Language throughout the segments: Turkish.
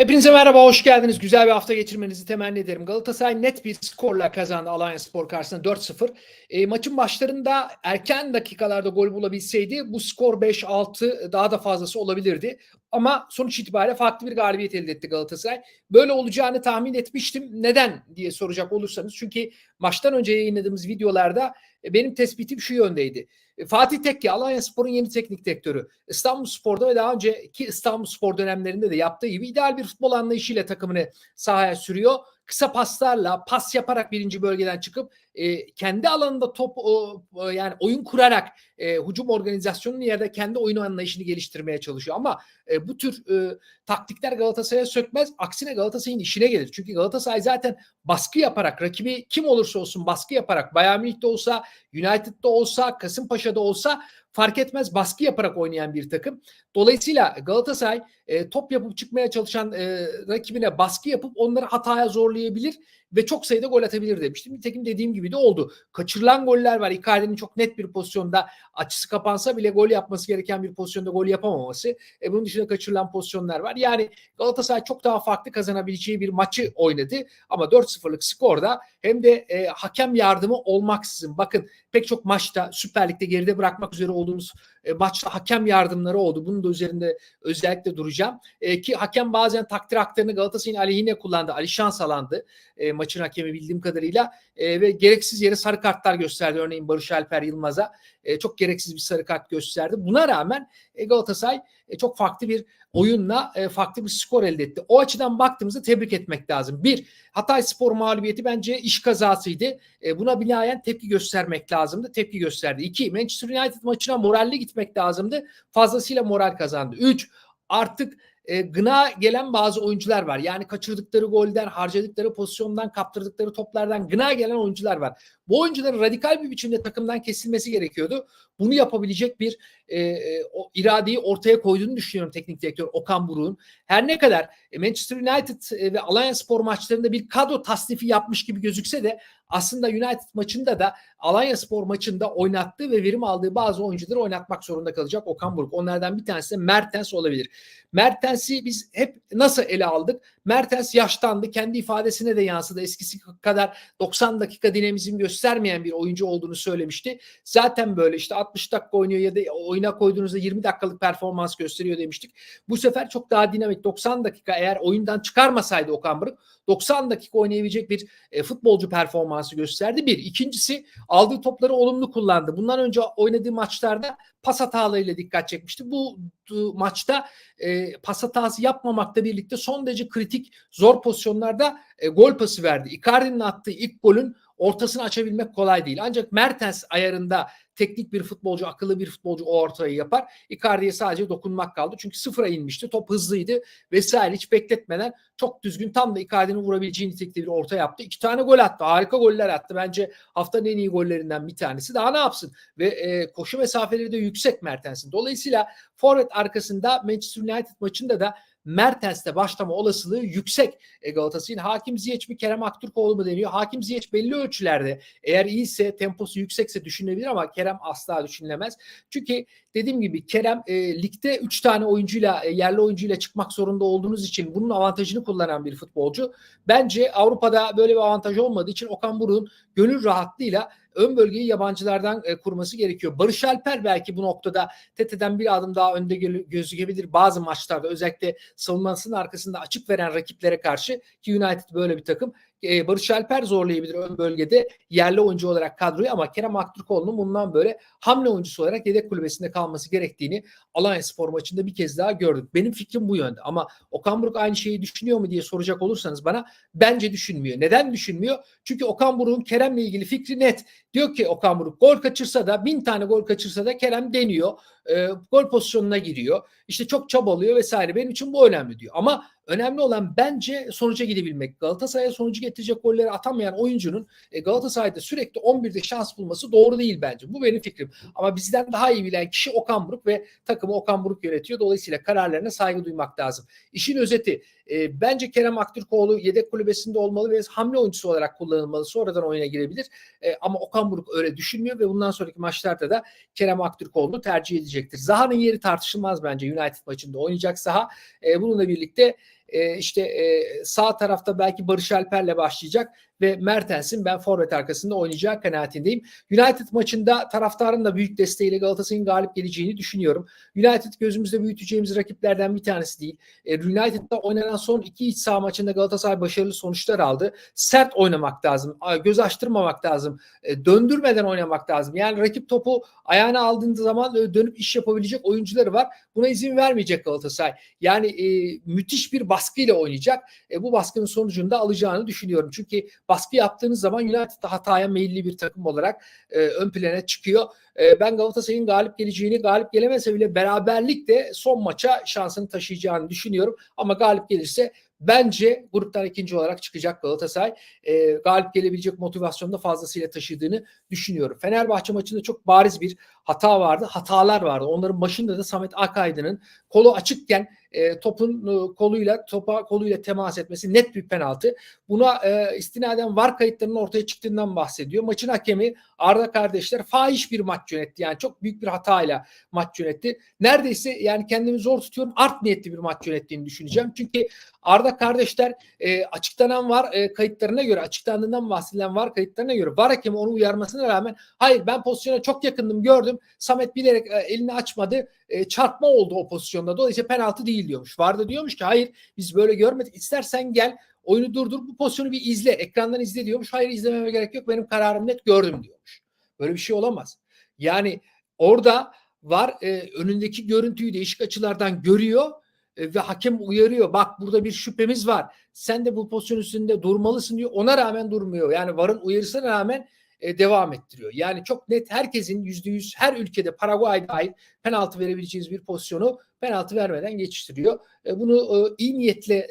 Hepinize merhaba, hoş geldiniz. Güzel bir hafta geçirmenizi temenni ederim. Galatasaray net bir skorla kazandı Alanya Spor karşısında 4-0. E, maçın başlarında erken dakikalarda gol bulabilseydi bu skor 5-6 daha da fazlası olabilirdi. Ama sonuç itibariyle farklı bir galibiyet elde etti Galatasaray. Böyle olacağını tahmin etmiştim. Neden diye soracak olursanız. Çünkü maçtan önce yayınladığımız videolarda e, benim tespitim şu yöndeydi. E, Fatih Tekke, Alanya Spor'un yeni teknik direktörü. İstanbul Spor'da ve daha önceki İstanbul Spor dönemlerinde de yaptığı gibi ideal bir futbol anlayışıyla takımını sahaya sürüyor. Kısa paslarla, pas yaparak birinci bölgeden çıkıp e, kendi alanında top o, yani oyun kurarak e, hücum organizasyonunun yerde kendi oyun anlayışını geliştirmeye çalışıyor. Ama e, bu tür e, taktikler Galatasaray'a sökmez. Aksine Galatasaray'ın işine gelir. Çünkü Galatasaray zaten baskı yaparak rakibi kim olursa olsun baskı yaparak Bayern Münih'te olsa, United'da olsa, Kasımpaşa'da olsa fark etmez baskı yaparak oynayan bir takım. Dolayısıyla Galatasaray e, top yapıp çıkmaya çalışan e, rakibine baskı yapıp onları hataya zorlayabilir ve çok sayıda gol atabilir demiştim. Nitekim dediğim gibi de oldu. Kaçırılan goller var. Icardi'nin çok net bir pozisyonda açısı kapansa bile gol yapması gereken bir pozisyonda gol yapamaması. E, bunun dışında kaçırılan pozisyonlar var. Yani Galatasaray çok daha farklı kazanabileceği bir maçı oynadı. Ama 4-0'lık skorda hem de e, hakem yardımı olmaksızın bakın pek çok maçta Süper Lig'de geride bırakmak üzere olduğumuz e, maçta hakem yardımları oldu. Bunun da üzerinde özellikle duracağım. E, ki hakem bazen takdir haklarını Galatasaray'ın aleyhine kullandı. Ali Şansalandı e, maçın hakemi bildiğim kadarıyla e, ve gereksiz yere sarı kartlar gösterdi. Örneğin Barış Alper Yılmaz'a e, çok gereksiz bir sarı kart gösterdi. Buna rağmen e, Galatasaray e, çok farklı bir oyunla farklı bir skor elde etti. O açıdan baktığımızda tebrik etmek lazım. Bir, Hatay Spor mağlubiyeti bence iş kazasıydı. Buna binaen tepki göstermek lazımdı. Tepki gösterdi. İki, Manchester United maçına moralli gitmek lazımdı. Fazlasıyla moral kazandı. Üç, artık e, gına gelen bazı oyuncular var. Yani kaçırdıkları golden, harcadıkları pozisyondan, kaptırdıkları toplardan gına gelen oyuncular var. Bu oyuncuların radikal bir biçimde takımdan kesilmesi gerekiyordu. Bunu yapabilecek bir e, e, o iradeyi ortaya koyduğunu düşünüyorum teknik direktör Okan Buruk'un. Her ne kadar e, Manchester United e, ve Alanya Spor maçlarında bir kadro tasnifi yapmış gibi gözükse de aslında United maçında da Alanya Spor maçında oynattığı ve verim aldığı bazı oyuncuları oynatmak zorunda kalacak Okan Buruk. Onlardan bir tanesi de Mertens olabilir. Mertens'i biz hep nasıl ele aldık? Mertens yaşlandı. Kendi ifadesine de yansıdı. Eskisi kadar 90 dakika dinamizm göstermeyen bir oyuncu olduğunu söylemişti. Zaten böyle işte 60 dakika oynuyor ya da oyuna koyduğunuzda 20 dakikalık performans gösteriyor demiştik. Bu sefer çok daha dinamik 90 dakika eğer oyundan çıkarmasaydı Okan Buruk 90 dakika oynayabilecek bir e, futbolcu performansı gösterdi. Bir. İkincisi aldığı topları olumlu kullandı. Bundan önce oynadığı maçlarda pas hatalarıyla dikkat çekmişti. Bu maçta e, pas hatası yapmamakla birlikte son derece kritik zor pozisyonlarda e, gol pası verdi. Icardi'nin attığı ilk golün ortasını açabilmek kolay değil. Ancak Mertens ayarında teknik bir futbolcu, akıllı bir futbolcu o ortayı yapar. Icardi'ye sadece dokunmak kaldı. Çünkü sıfıra inmişti. Top hızlıydı vesaire hiç bekletmeden çok düzgün tam da Icardi'nin vurabileceği nitelikte bir orta yaptı. İki tane gol attı. Harika goller attı. Bence haftanın en iyi gollerinden bir tanesi. Daha ne yapsın? Ve e, koşu mesafeleri de yüksek Mertens'in. Dolayısıyla forvet arkasında Manchester United maçında da Mertens'te başlama olasılığı yüksek e, Galatasaray'ın. Hakim Ziyech mi Kerem Aktürkoğlu mu deniyor? Hakim Ziyech belli ölçülerde eğer iyiyse temposu yüksekse düşünülebilir ama Kerem asla düşünülemez. Çünkü dediğim gibi Kerem e, ligde 3 tane oyuncuyla e, yerli oyuncuyla çıkmak zorunda olduğunuz için bunun avantajını kullanan bir futbolcu. Bence Avrupa'da böyle bir avantaj olmadığı için Okan Buruk'un gönül rahatlığıyla ön bölgeyi yabancılardan e, kurması gerekiyor. Barış Alper belki bu noktada TETE'den bir adım daha önde gözükebilir bazı maçlarda özellikle savunmasının arkasında açık veren rakiplere karşı ki United böyle bir takım e, Barış Alper zorlayabilir ön bölgede yerli oyuncu olarak kadroyu ama Kerem Aktürkoğlu'nun bundan böyle hamle oyuncusu olarak yedek kulübesinde kalması gerektiğini Alanya Spor maçında bir kez daha gördük. Benim fikrim bu yönde ama Okan Buruk aynı şeyi düşünüyor mu diye soracak olursanız bana bence düşünmüyor. Neden düşünmüyor? Çünkü Okan Buruk'un Kerem'le ilgili fikri net. Diyor ki Okan Buruk gol kaçırsa da bin tane gol kaçırsa da Kerem deniyor. E, gol pozisyonuna giriyor. İşte çok çabalıyor vesaire. Benim için bu önemli diyor. Ama önemli olan bence sonuca gidebilmek. Galatasaray'a sonucu getirecek golleri atamayan oyuncunun e, Galatasaray'da sürekli 11'de şans bulması doğru değil bence. Bu benim fikrim. Ama bizden daha iyi bilen kişi Okan Buruk ve takımı Okan Buruk yönetiyor. Dolayısıyla kararlarına saygı duymak lazım. İşin özeti e, bence Kerem Aktürkoğlu yedek kulübesinde olmalı ve hamle oyuncusu olarak kullanılmalı. Sonradan oyuna girebilir. E, ama Okan Buruk öyle düşünmüyor ve bundan sonraki maçlarda da Kerem Aktürkoğlu'nu tercih edecektir. Zaha'nın yeri tartışılmaz bence United maçında oynayacak Zaha. Bununla birlikte e, işte sağ tarafta belki Barış Alper'le başlayacak ve Mertens'in ben forvet arkasında oynayacağı kanaatindeyim. United maçında taraftarın da büyük desteğiyle Galatasaray'ın galip geleceğini düşünüyorum. United gözümüzde büyüteceğimiz rakiplerden bir tanesi değil. E, United'da oynanan son iki iç saha maçında Galatasaray başarılı sonuçlar aldı. Sert oynamak lazım. Göz açtırmamak lazım. E, döndürmeden oynamak lazım. Yani rakip topu ayağına aldığın zaman dönüp iş yapabilecek oyuncuları var. Buna izin vermeyecek Galatasaray. Yani e, müthiş bir baskıyla oynayacak. E, bu baskının sonucunda alacağını düşünüyorum. Çünkü baskı yaptığınız zaman United hataya meyilli bir takım olarak e, ön plana çıkıyor. E, ben Galatasaray'ın galip geleceğini, galip gelemese bile beraberlikle son maça şansını taşıyacağını düşünüyorum. Ama galip gelirse Bence gruptan ikinci olarak çıkacak Galatasaray. E, galip gelebilecek motivasyonu da fazlasıyla taşıdığını düşünüyorum. Fenerbahçe maçında çok bariz bir hata vardı. Hatalar vardı. Onların başında da Samet Akaydın'ın kolu açıkken e, topun e, koluyla topa koluyla temas etmesi net bir penaltı. Buna e, istinaden var kayıtlarının ortaya çıktığından bahsediyor. Maçın hakemi Arda kardeşler fahiş bir maç yönetti. Yani çok büyük bir hatayla maç yönetti. Neredeyse yani kendimi zor tutuyorum. Art niyetli bir maç yönettiğini düşüneceğim. Çünkü Arda kardeşler e, açıklanan var e, kayıtlarına göre açıklandığından bahsedilen var kayıtlarına göre var hakemi onu uyarmasına rağmen hayır ben pozisyona çok yakındım gördüm. Samet bilerek e, elini açmadı. E, çarpma oldu o pozisyonda. Dolayısıyla penaltı değil diyormuş. Vardı diyormuş ki hayır biz böyle görmedik. İstersen gel oyunu durdur bu pozisyonu bir izle. Ekrandan izle diyormuş. Hayır izlememe gerek yok. Benim kararım net gördüm diyormuş. Böyle bir şey olamaz. Yani orada var e, önündeki görüntüyü değişik açılardan görüyor e, ve hakem uyarıyor. Bak burada bir şüphemiz var. Sen de bu pozisyon üstünde durmalısın diyor. Ona rağmen durmuyor. Yani varın uyarısına rağmen e, devam ettiriyor. Yani çok net herkesin yüzde yüz her ülkede Paraguay dahil penaltı verebileceğiniz bir pozisyonu penaltı vermeden geçiştiriyor. E, bunu e, iyi niyetle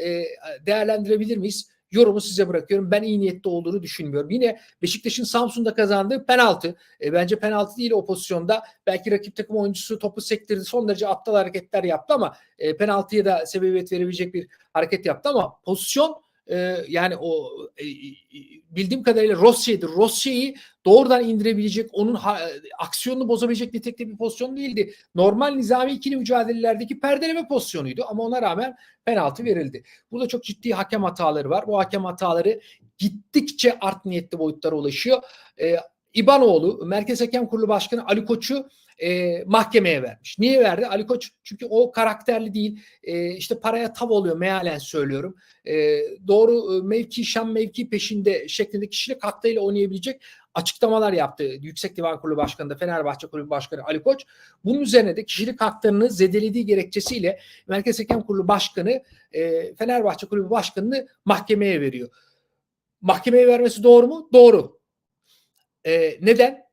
değerlendirebilir miyiz? Yorumu size bırakıyorum. Ben iyi niyetli olduğunu düşünmüyorum. Yine Beşiktaş'ın Samsun'da kazandığı penaltı. E, bence penaltı değil o pozisyonda. Belki rakip takım oyuncusu topu sektirdi. Son derece aptal hareketler yaptı ama e, penaltıya da sebebiyet verebilecek bir hareket yaptı ama pozisyon e, yani o bildiğim kadarıyla Rossi'ydi. Rossi'yi doğrudan indirebilecek, onun ha, aksiyonunu bozabilecek nitelikte bir pozisyon değildi. Normal nizami ikili mücadelelerdeki perdeleme pozisyonuydu ama ona rağmen penaltı verildi. Burada çok ciddi hakem hataları var. Bu hakem hataları gittikçe art niyetli boyutlara ulaşıyor. E, İbanoğlu, Merkez Hakem Kurulu Başkanı Ali Koç'u e, mahkemeye vermiş. Niye verdi? Ali Koç çünkü o karakterli değil. E, işte paraya tav oluyor mealen söylüyorum. E, doğru mevki, şan mevki peşinde şeklinde kişilik hakkıyla oynayabilecek açıklamalar yaptı. Yüksek Divan Kurulu Başkanı da Fenerbahçe Kulübü Başkanı Ali Koç. Bunun üzerine de kişilik haklarını zedelediği gerekçesiyle Merkez Hakem Kurulu Başkanı e, Fenerbahçe Kulübü Başkanı'nı mahkemeye veriyor. Mahkemeye vermesi doğru mu? Doğru. E, neden?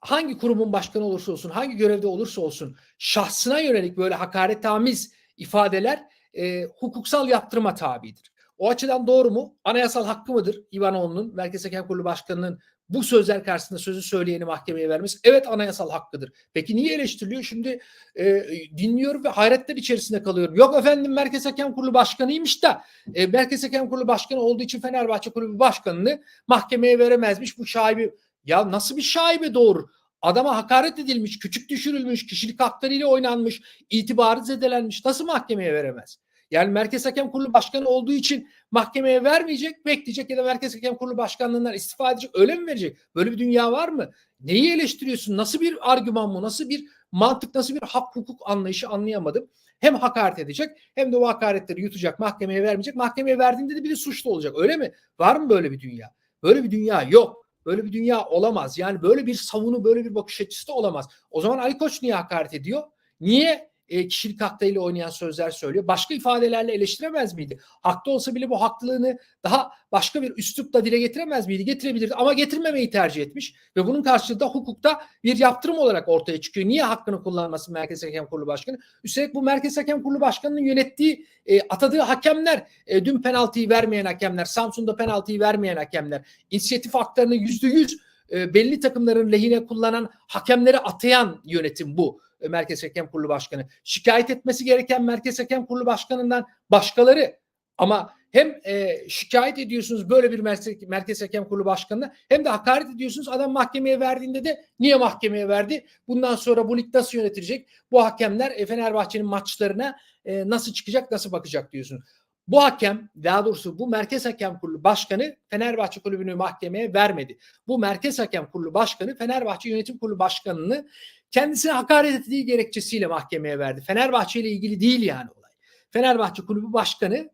Hangi kurumun başkanı olursa olsun, hangi görevde olursa olsun şahsına yönelik böyle hakaretamiz ifadeler e, hukuksal yaptırıma tabidir. O açıdan doğru mu? Anayasal hakkı mıdır İvanoğlu'nun, Merkez Hakem Kurulu Başkanı'nın bu sözler karşısında sözü söyleyeni mahkemeye vermesi? Evet anayasal hakkıdır. Peki niye eleştiriliyor? Şimdi e, dinliyorum ve hayretler içerisinde kalıyorum. Yok efendim Merkez Hakem Kurulu Başkanıymış da e, Merkez Hakem Kurulu Başkanı olduğu için Fenerbahçe Kulübü Başkanı'nı mahkemeye veremezmiş. Bu şaibi ya nasıl bir şaibe doğru? Adama hakaret edilmiş, küçük düşürülmüş, kişilik haklarıyla oynanmış, itibarı zedelenmiş. Nasıl mahkemeye veremez? Yani Merkez Hakem Kurulu Başkanı olduğu için mahkemeye vermeyecek, bekleyecek ya da Merkez Hakem Kurulu Başkanlığından istifa edecek. Öyle mi verecek? Böyle bir dünya var mı? Neyi eleştiriyorsun? Nasıl bir argüman bu? Nasıl bir mantık, nasıl bir hak hukuk anlayışı anlayamadım. Hem hakaret edecek hem de o hakaretleri yutacak, mahkemeye vermeyecek. Mahkemeye verdiğinde de bir de suçlu olacak. Öyle mi? Var mı böyle bir dünya? Böyle bir dünya yok. Böyle bir dünya olamaz. Yani böyle bir savunu, böyle bir bakış açısı da olamaz. O zaman Ali Koç niye hakaret ediyor? Niye e, kişilik haklarıyla oynayan sözler söylüyor. Başka ifadelerle eleştiremez miydi? Haklı olsa bile bu haklılığını daha başka bir üslupla dile getiremez miydi? Getirebilirdi ama getirmemeyi tercih etmiş ve bunun karşılığında hukukta bir yaptırım olarak ortaya çıkıyor. Niye hakkını kullanması Merkez Hakem Kurulu Başkanı? Üstelik bu Merkez Hakem Kurulu Başkanı'nın yönettiği, e, atadığı hakemler, e, dün penaltıyı vermeyen hakemler, Samsun'da penaltıyı vermeyen hakemler, inisiyatif haklarını yüzde yüz e, belli takımların lehine kullanan hakemleri atayan yönetim bu. E, Merkez Hakem Kurulu Başkanı. Şikayet etmesi gereken Merkez Hakem Kurulu Başkanı'ndan başkaları ama hem e, şikayet ediyorsunuz böyle bir Merkez, Merkez Hakem Kurulu Başkanı'na hem de hakaret ediyorsunuz. Adam mahkemeye verdiğinde de niye mahkemeye verdi? Bundan sonra bu lig nasıl yönetilecek? Bu hakemler e, Fenerbahçe'nin maçlarına e, nasıl çıkacak, nasıl bakacak diyorsunuz. Bu hakem daha doğrusu bu Merkez Hakem Kurulu Başkanı Fenerbahçe Kulübü'nü mahkemeye vermedi. Bu Merkez Hakem Kurulu Başkanı Fenerbahçe Yönetim Kurulu Başkanı'nı kendisine hakaret ettiği gerekçesiyle mahkemeye verdi. Fenerbahçe ile ilgili değil yani olay. Fenerbahçe Kulübü Başkanı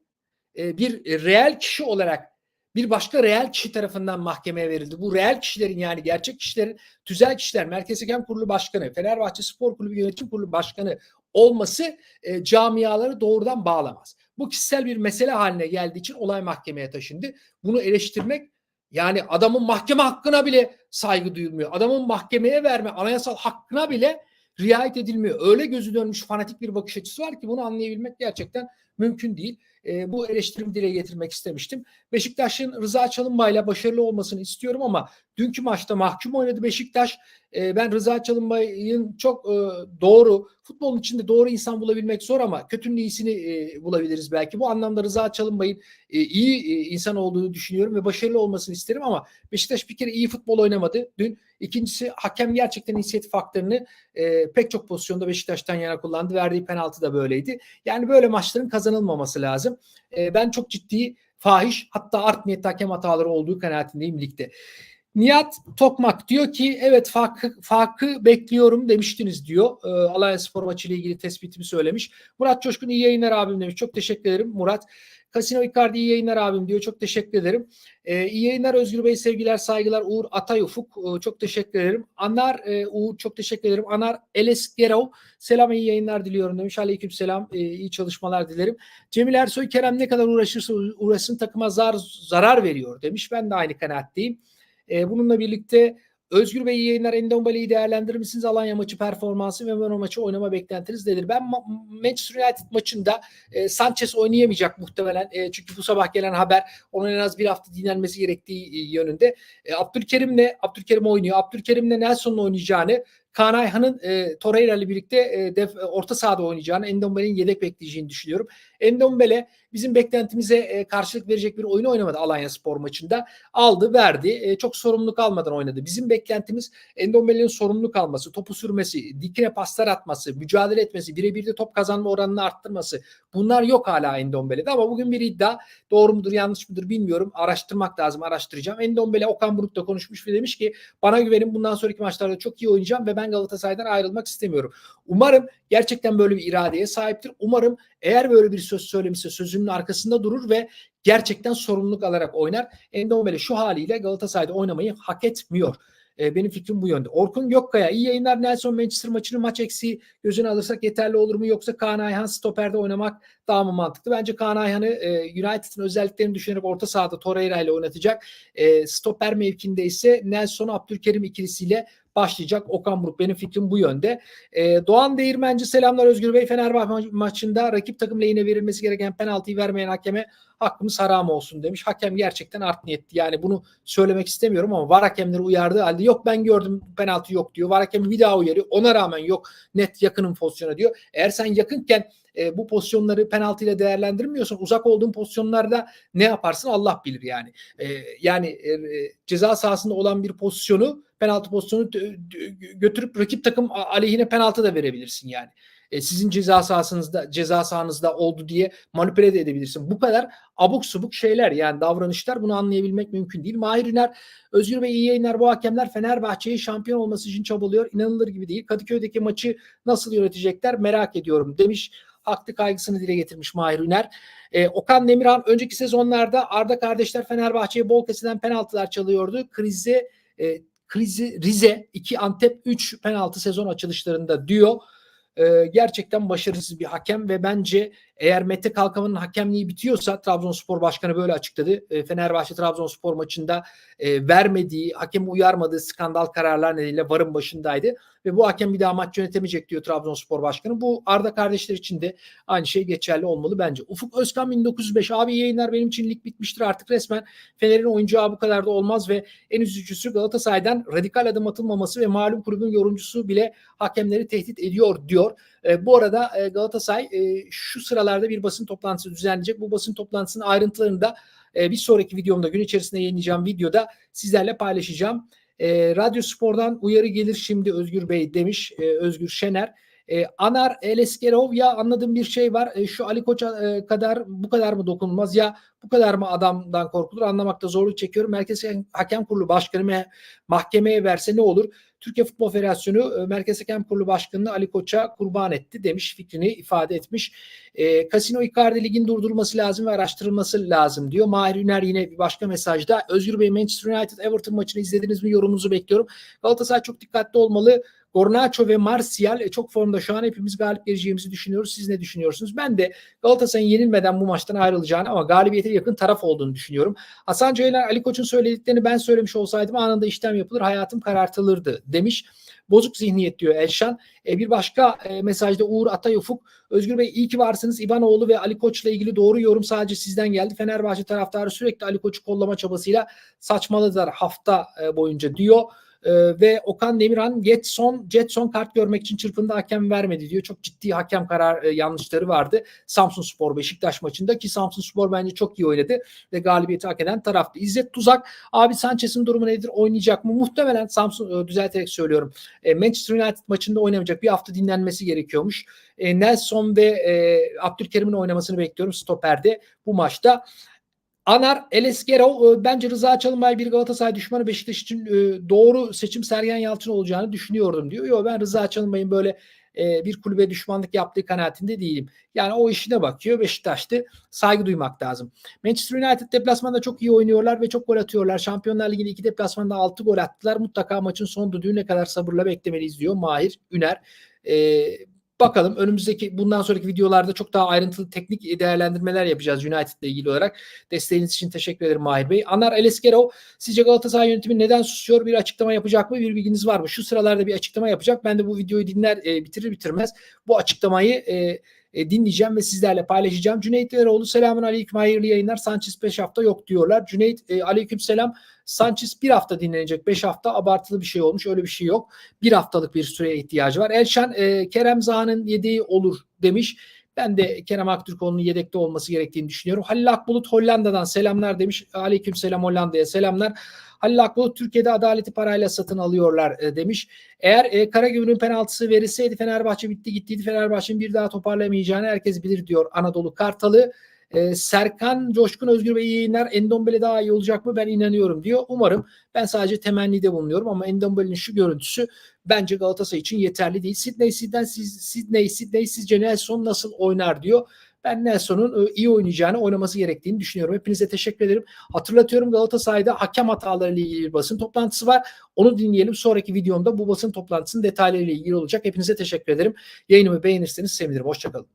e, bir reel kişi olarak bir başka reel kişi tarafından mahkemeye verildi. Bu reel kişilerin yani gerçek kişilerin tüzel kişiler Merkez Hakem Kurulu Başkanı, Fenerbahçe Spor Kulübü Yönetim Kurulu Başkanı olması e, camiaları doğrudan bağlamaz. Bu kişisel bir mesele haline geldiği için olay mahkemeye taşındı. Bunu eleştirmek yani adamın mahkeme hakkına bile saygı duyulmuyor. Adamın mahkemeye verme anayasal hakkına bile riayet edilmiyor. Öyle gözü dönmüş fanatik bir bakış açısı var ki bunu anlayabilmek gerçekten mümkün değil. E, bu eleştirimi dile getirmek istemiştim. Beşiktaş'ın Rıza Çalınbay'la başarılı olmasını istiyorum ama dünkü maçta mahkum oynadı Beşiktaş. E, ben Rıza Çalınbay'ın çok e, doğru, futbolun içinde doğru insan bulabilmek zor ama kötünün iyisini e, bulabiliriz belki. Bu anlamda Rıza Çalınbay'ın e, iyi e, insan olduğunu düşünüyorum ve başarılı olmasını isterim ama Beşiktaş bir kere iyi futbol oynamadı dün. İkincisi hakem gerçekten inisiyatif haklarını e, pek çok pozisyonda Beşiktaş'tan yana kullandı. Verdiği penaltı da böyleydi. Yani böyle maçların kazanılmaması lazım. E, ben çok ciddi fahiş hatta art niyetli hakem hataları olduğu kanaatindeyim ligde. Nihat Tokmak diyor ki evet farkı, farkı bekliyorum demiştiniz diyor. E, Alanya Spor maçı ile ilgili tespitimi söylemiş. Murat Coşkun iyi yayınlar abim demiş. Çok teşekkür ederim Murat. Casino Icardi iyi yayınlar abim diyor. Çok teşekkür ederim. Ee, iyi yayınlar Özgür Bey. Sevgiler, saygılar. Uğur Atay Ufuk. Ee, çok teşekkür ederim. Anar e, Uğur çok teşekkür ederim. Anar Elesgerov. Selam iyi yayınlar diliyorum demiş. Aleyküm selam. Ee, iyi çalışmalar dilerim. Cemil Ersoy Kerem ne kadar uğraşırsa uğraşsın takıma zar, zarar veriyor demiş. Ben de aynı kanaatteyim. Ee, bununla birlikte Özgür Bey iyi yayınlar. Endombale'yi değerlendirir misiniz? Alanya maçı performansı ve o maçı oynama beklentiniz nedir? Ben Manchester United maçında e, Sanchez oynayamayacak muhtemelen. E, çünkü bu sabah gelen haber onun en az bir hafta dinlenmesi gerektiği e, yönünde. E, Abdülkerim'le Abdülkerim oynuyor. Abdülkerim'le Nelson'un oynayacağını Kaan Ayhan'ın e, Torreira ile birlikte e, def, orta sahada oynayacağını, Endombele'nin yedek bekleyeceğini düşünüyorum. Endombele bizim beklentimize e, karşılık verecek bir oyunu oynamadı Alanya Spor maçında. Aldı, verdi. E, çok sorumluluk almadan oynadı. Bizim beklentimiz Endombele'nin sorumluluk alması, topu sürmesi, dikine paslar atması, mücadele etmesi, birebir de top kazanma oranını arttırması. Bunlar yok hala Endombele'de ama bugün bir iddia doğru mudur yanlış mıdır bilmiyorum. Araştırmak lazım, araştıracağım. Endombele Okan Buruk'ta konuşmuş ve demiş ki bana güvenin bundan sonraki maçlarda çok iyi oynayacağım ve ben Galatasaray'dan ayrılmak istemiyorum. Umarım gerçekten böyle bir iradeye sahiptir. Umarım eğer böyle bir söz söylemişse sözünün arkasında durur ve gerçekten sorumluluk alarak oynar. Endombele şu haliyle Galatasaray'da oynamayı hak etmiyor. E, benim fikrim bu yönde. Orkun Gökkaya iyi yayınlar. Nelson Manchester maçını maç eksiği gözüne alırsak yeterli olur mu? Yoksa Kaan Ayhan stoperde oynamak daha mı mantıklı? Bence Kaan Ayhan'ı e, United'ın özelliklerini düşünerek orta sahada Torreira ile oynatacak. E, stoper mevkinde ise Nelson Abdülkerim ikilisiyle başlayacak. Okan Buruk benim fikrim bu yönde. E, Doğan Değirmenci selamlar Özgür Bey. Fenerbahçe maçında rakip takım lehine verilmesi gereken penaltıyı vermeyen hakeme hakkımız haram olsun demiş. Hakem gerçekten art niyetli. Yani bunu söylemek istemiyorum ama var hakemleri uyardığı halde yok ben gördüm penaltı yok diyor. Var hakemi bir daha uyarıyor. Ona rağmen yok net yakınım pozisyona diyor. Eğer sen yakınken e, bu pozisyonları penaltıyla değerlendirmiyorsan uzak olduğun pozisyonlarda ne yaparsın Allah bilir yani. E, yani e, ceza sahasında olan bir pozisyonu penaltı pozisyonu götürüp rakip takım aleyhine penaltı da verebilirsin yani. E, sizin ceza sahasınızda ceza sahanızda oldu diye manipüle de edebilirsin. Bu kadar abuk subuk şeyler yani davranışlar bunu anlayabilmek mümkün değil. Mahir Üner, Özgür Bey iyi yayınlar. Bu hakemler Fenerbahçe'yi şampiyon olması için çabalıyor. İnanılır gibi değil. Kadıköy'deki maçı nasıl yönetecekler merak ediyorum demiş haklı kaygısını dile getirmiş Mahir Üner. E, Okan Demirhan önceki sezonlarda Arda kardeşler Fenerbahçe'ye bol kesilen penaltılar çalıyordu. Krizi e, krizi Rize 2 Antep 3 penaltı sezon açılışlarında diyor. E, gerçekten başarısız bir hakem ve bence eğer Mete Kalkavan'ın hakemliği bitiyorsa Trabzonspor Başkanı böyle açıkladı. E, Fenerbahçe Trabzonspor maçında e, vermediği, hakemi uyarmadığı skandal kararlar nedeniyle varın başındaydı. Ve bu hakem bir daha maç yönetemeyecek diyor Trabzonspor Başkanı. Bu Arda kardeşler için de aynı şey geçerli olmalı bence. Ufuk Özkan 1905 abi yayınlar benim için lig bitmiştir artık resmen. Fener'in oyuncağı bu kadar da olmaz ve en üzücüsü Galatasaray'dan radikal adım atılmaması ve malum kulübün yorumcusu bile hakemleri tehdit ediyor diyor. E, bu arada e, Galatasaray e, şu sıralarda bir basın toplantısı düzenleyecek. Bu basın toplantısının ayrıntılarını da e, bir sonraki videomda gün içerisinde yayınlayacağım videoda sizlerle paylaşacağım. E, Radyo Spor'dan uyarı gelir şimdi Özgür Bey demiş e, Özgür Şener. E, Anar Eleskerov ya anladığım bir şey var. E, şu Ali Koç'a e, kadar bu kadar mı dokunulmaz ya bu kadar mı adamdan korkulur anlamakta zorluk çekiyorum. Merkez Hakem Kurulu Başkanı me- mahkemeye verse ne olur? Türkiye Futbol Federasyonu e, Merkez Hakem Kurulu Başkanı'nı Ali Koç'a kurban etti demiş fikrini ifade etmiş. E, Casino Icardi ligin durdurulması lazım ve araştırılması lazım diyor. Mahir Üner yine bir başka mesajda. Özgür Bey Manchester United Everton maçını izlediniz mi? Yorumunuzu bekliyorum. Galatasaray çok dikkatli olmalı. Gornaço ve Martial e, çok formda şu an hepimiz galip geleceğimizi düşünüyoruz. Siz ne düşünüyorsunuz? Ben de Galatasaray'ın yenilmeden bu maçtan ayrılacağını ama galibiyete yakın taraf olduğunu düşünüyorum. Hasan Ceylan Ali Koç'un söylediklerini ben söylemiş olsaydım anında işlem yapılır, hayatım karartılırdı demiş. Bozuk zihniyet diyor Elşan. E, bir başka e, mesajda Uğur Atayufuk. Özgür Bey iyi ki varsınız. İbanoğlu ve Ali Koç'la ilgili doğru yorum sadece sizden geldi. Fenerbahçe taraftarı sürekli Ali Koç'u kollama çabasıyla saçmaladılar hafta e, boyunca diyor. Ee, ve Okan Demirhan Getson, Jetson kart görmek için çırpında hakem vermedi diyor. Çok ciddi hakem karar e, yanlışları vardı. Samsun Spor Beşiktaş maçında ki Samsun Spor bence çok iyi oynadı ve galibiyeti hak eden taraftı. İzzet Tuzak abi Sanchez'in durumu nedir? Oynayacak mı? Muhtemelen Samsun e, düzelterek söylüyorum. E, Manchester United maçında oynamayacak. Bir hafta dinlenmesi gerekiyormuş. E, Nelson ve e, Abdülkerim'in oynamasını bekliyorum stoperde bu maçta. Anar Eleskero e, bence Rıza Çalınbay bir Galatasaray düşmanı Beşiktaş için e, doğru seçim Sergen Yalçın olacağını düşünüyordum diyor. Yok ben Rıza Çalınbay'ın böyle e, bir kulübe düşmanlık yaptığı kanaatinde değilim. Yani o işine bakıyor Beşiktaş'ta saygı duymak lazım. Manchester United deplasmanda çok iyi oynuyorlar ve çok gol atıyorlar. Şampiyonlar Ligi'nde iki deplasmanda 6 gol attılar. Mutlaka maçın son düdüğüne kadar sabırla beklemeliyiz diyor Mahir Üner. E, Bakalım önümüzdeki bundan sonraki videolarda çok daha ayrıntılı teknik değerlendirmeler yapacağız United ile ilgili olarak. Desteğiniz için teşekkür ederim Mahir Bey. Anar Eleskero sizce Galatasaray yönetimi neden susuyor? Bir açıklama yapacak mı? Bir bilginiz var mı? Şu sıralarda bir açıklama yapacak. Ben de bu videoyu dinler e, bitirir bitirmez bu açıklamayı e, e, dinleyeceğim ve sizlerle paylaşacağım. Cüneyt Eroğlu selamun aleyküm hayırlı yayınlar. Sanchez 5 hafta yok diyorlar. Cüneyt e, aleyküm selam. Sanchez bir hafta dinlenecek. 5 hafta abartılı bir şey olmuş. Öyle bir şey yok. Bir haftalık bir süreye ihtiyacı var. Elşan e, Kerem Zaha'nın yedeği olur demiş. Ben de Kerem Aktürkoğlu'nun yedekte olması gerektiğini düşünüyorum. Halil Akbulut Hollanda'dan selamlar demiş. Aleyküm selam Hollanda'ya selamlar. Halil Akbulut Türkiye'de adaleti parayla satın alıyorlar e, demiş. Eğer e, Karagümrük'ün penaltısı verilseydi Fenerbahçe bitti gittiydi. Fenerbahçe'nin bir daha toparlayamayacağını herkes bilir diyor Anadolu Kartalı. Ee, Serkan Coşkun Özgür Bey iyi yayınlar. Endombele daha iyi olacak mı? Ben inanıyorum diyor. Umarım. Ben sadece temennide bulunuyorum ama Endombele'nin şu görüntüsü bence Galatasaray için yeterli değil. Sidney Sidney, Sidney Sidney sizce Nelson nasıl oynar diyor. Ben Nelson'un iyi oynayacağını, oynaması gerektiğini düşünüyorum. Hepinize teşekkür ederim. Hatırlatıyorum Galatasaray'da hakem hataları ile ilgili bir basın toplantısı var. Onu dinleyelim. Sonraki videomda bu basın toplantısının detaylarıyla ilgili olacak. Hepinize teşekkür ederim. Yayınımı beğenirseniz sevinirim. Hoşçakalın.